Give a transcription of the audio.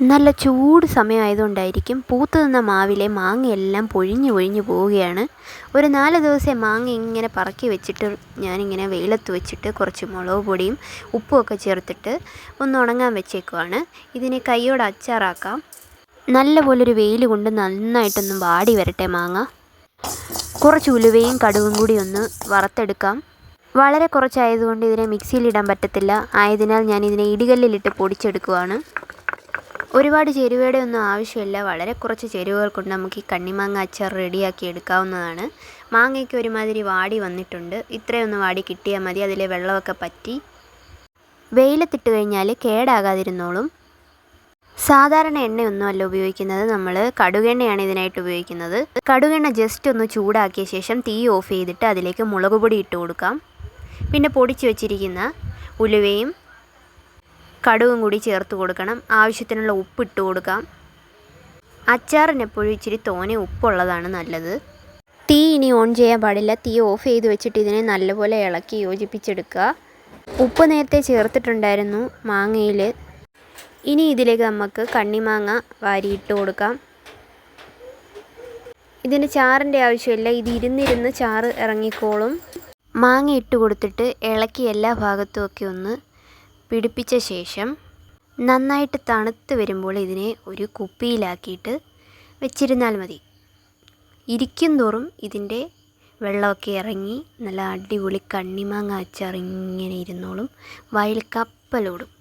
നല്ല ചൂട് സമയമായതുകൊണ്ടായിരിക്കും പൂത്ത് നിന്ന മാവിലെ മാങ്ങയെല്ലാം പൊഴിഞ്ഞു പൊഴിഞ്ഞു പോവുകയാണ്. ഒരു നാല് ദിവസം മാങ്ങ ഇങ്ങനെ പറക്കി വെച്ചിട്ട് ഞാനിങ്ങനെ വെയിലത്ത് വെച്ചിട്ട് കുറച്ച് മുളക് പൊടിയും ഉപ്പുമൊക്കെ ചേർത്തിട്ട് ഒന്ന് ഉണങ്ങാൻ വെച്ചേക്കുവാണ്. ഇതിനെ കൈയോടെ അച്ചാറാക്കാം. നല്ലപോലൊരു വെയിൽ കൊണ്ട് നന്നായിട്ടൊന്ന് വാടി വരട്ടെ മാങ്ങ. കുറച്ച് ഉലുവയും കടുവും കൂടി ഒന്ന് വറുത്തെടുക്കാം. വളരെ കുറച്ചായതുകൊണ്ട് ഇതിനെ മിക്സിയിലിടാൻ പറ്റത്തില്ല. ആയതിനാൽ ഞാൻ ഇതിനെ ഇടികല്ലിലിട്ട് പൊടിച്ചെടുക്കുവാണ്. ഒരുപാട് ചേരുവയുടെ ഒന്നും ആവശ്യമില്ല. വളരെ കുറച്ച് ചേരുവകൾ കൊണ്ട് നമുക്ക് ഈ കണ്ണിമാങ്ങ അച്ചാർ റെഡിയാക്കി എടുക്കാവുന്നതാണ്. മാങ്ങയ്ക്ക് ഒരുമാതിരി വാടി വന്നിട്ടുണ്ട്. ഇത്രയൊന്ന് വാടി കിട്ടിയാൽ മതി. അതിലെ വെള്ളമൊക്കെ പറ്റി. വെയിലത്തിട്ട് കഴിഞ്ഞാൽ കേടാകാതിരുന്നോളും. സാധാരണ എണ്ണയൊന്നുമല്ല ഉപയോഗിക്കുന്നത്. നമ്മൾ കടുകെണ്ണയാണ് ഇതിനായിട്ട് ഉപയോഗിക്കുന്നത്. കടുകെണ്ണ ജസ്റ്റ് ഒന്ന് ചൂടാക്കിയ ശേഷം തീ ഓഫ് ചെയ്തിട്ട് അതിലേക്ക് മുളക് പൊടി ഇട്ട് കൊടുക്കാം. പിന്നെ പൊടിച്ച് വെച്ചിരിക്കുന്ന ഉലുവയും കടുകും കൂടി ചേർത്ത് കൊടുക്കണം. ആവശ്യത്തിനുള്ള ഉപ്പ് ഇട്ട് കൊടുക്കാം. അച്ചാറിന് എപ്പോഴും ഇച്ചിരി തോനെ ഉപ്പുള്ളതാണ് നല്ലത്. തീ ഇനി ഓൺ ചെയ്യാൻ പാടില്ല. തീ ഓഫ് ചെയ്ത് വെച്ചിട്ട് ഇതിനെ നല്ലപോലെ ഇളക്കി യോജിപ്പിച്ചെടുക്കുക. ഉപ്പ് നേരത്തെ ചേർത്തിട്ടുണ്ടായിരുന്നു മാങ്ങയിൽ ഇനി ഇതിലേക്ക് നമുക്ക് കണ്ണിമാങ്ങ വാരിയിട്ട് കൊടുക്കാം. ഇതിന് ചാറിന്റെ ആവശ്യമില്ല. ഇത് ഇരുന്നിരുന്ന് ചാറ് ഇറങ്ങിക്കോളും. മാങ്ങ ഇട്ട് കൊടുത്തിട്ട് ഇളക്കി എല്ലാ ഭാഗത്തും ഒക്കെ ഒന്ന് പിടിപ്പിച്ച ശേഷം നന്നായിട്ട് തണുത്ത് വരുമ്പോൾ ഇതിനെ ഒരു കുപ്പിയിലാക്കിയിട്ട് വെച്ചിരുന്നാൽ മതി. ഇരിക്കും തോറും ഇതിന്റെ വെള്ളമൊക്കെ ഇറങ്ങി നല്ല അടിപൊളി കണ്ണിമാങ്ങ അച്ചാർ ഇങ്ങനെ ഇരുന്നോളും. വയൽ കപ്പലോടും.